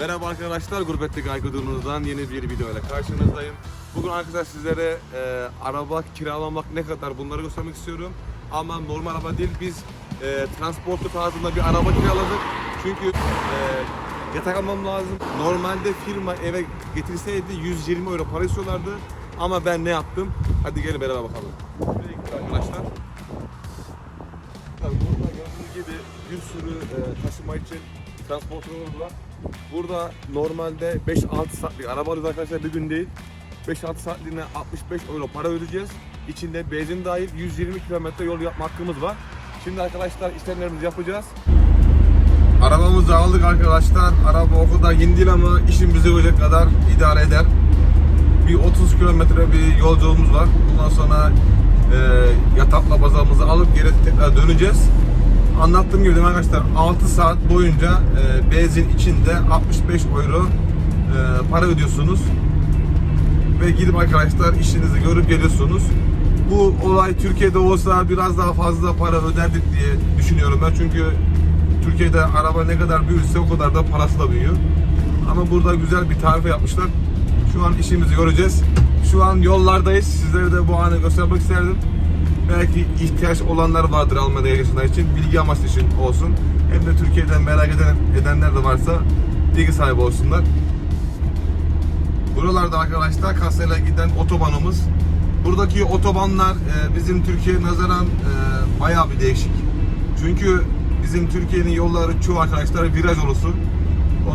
Merhaba arkadaşlar, Gurbetli Aykudur'unuzdan yeni bir video ile karşınızdayım. Bugün arkadaşlar sizlere e, araba kiralamak ne kadar bunları göstermek istiyorum. Ama normal araba değil, biz e, transportu tarzında bir araba kiraladık. Çünkü e, yatak almam lazım. Normalde firma eve getirseydi 120 euro para istiyorlardı. Ama ben ne yaptım? Hadi gelin beraber bakalım. Arkadaşlar. Burada gördüğünüz gibi bir sürü e, taşıma için transportörümüz var. Burada normalde 5-6 saatlik araba alıyoruz arkadaşlar bir gün değil. 5-6 saatliğine 65 euro para ödeyeceğiz. İçinde benzin dahil 120 kilometre yol yapma hakkımız var. Şimdi arkadaşlar işlemlerimizi yapacağız. Arabamızı aldık arkadaşlar. Araba o kadar yeni değil ama işimizi görecek kadar idare eder. Bir 30 kilometre bir yolculuğumuz var. Bundan sonra e, yatakla bazamızı alıp geri tekrar döneceğiz. Anlattığım gibi arkadaşlar 6 saat boyunca e, benzin içinde 65 euro e, para ödüyorsunuz. Ve gidip arkadaşlar işinizi görüp geliyorsunuz. Bu olay Türkiye'de olsa biraz daha fazla para öderdik diye düşünüyorum ben. Çünkü Türkiye'de araba ne kadar büyürse o kadar da parası da büyüyor. Ama burada güzel bir tarife yapmışlar. Şu an işimizi göreceğiz. Şu an yollardayız. Sizlere de bu anı göstermek isterdim. Belki ihtiyaç olanlar vardır Almanya'ya yaşayanlar için. Bilgi amaçlı için olsun. Hem de Türkiye'den merak eden, edenler de varsa bilgi sahibi olsunlar. Buralarda arkadaşlar Kassel giden otobanımız. Buradaki otobanlar e, bizim Türkiye'ye nazaran e, bayağı bir değişik. Çünkü bizim Türkiye'nin yolları çoğu arkadaşlar viraj olursun.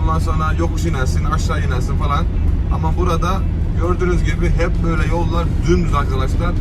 Ondan sonra yokuş inersin, aşağı inersin falan. Ama burada gördüğünüz gibi hep böyle yollar dümdüz arkadaşlar.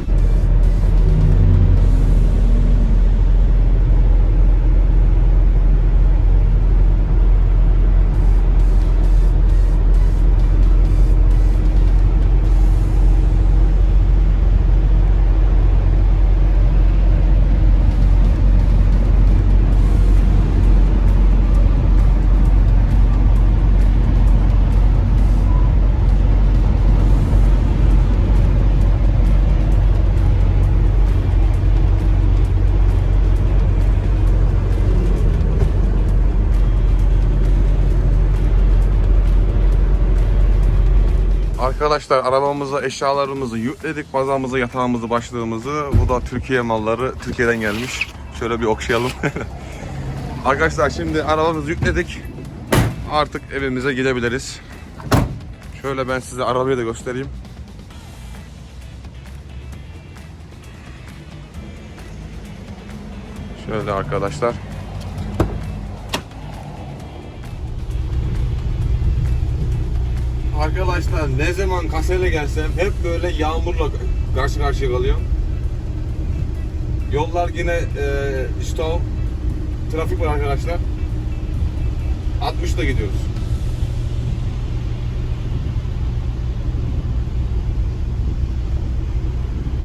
Arkadaşlar arabamıza eşyalarımızı yükledik. Bazamızı, yatağımızı, başlığımızı. Bu da Türkiye malları. Türkiye'den gelmiş. Şöyle bir okşayalım. Arkadaşlar şimdi arabamızı yükledik. Artık evimize gidebiliriz. Şöyle ben size arabayı da göstereyim. Şöyle arkadaşlar. Arkadaşlar ne zaman kasele gelsem hep böyle yağmurla karşı karşıya kalıyorum. Yollar yine e, işte o trafik var arkadaşlar. 60'da gidiyoruz.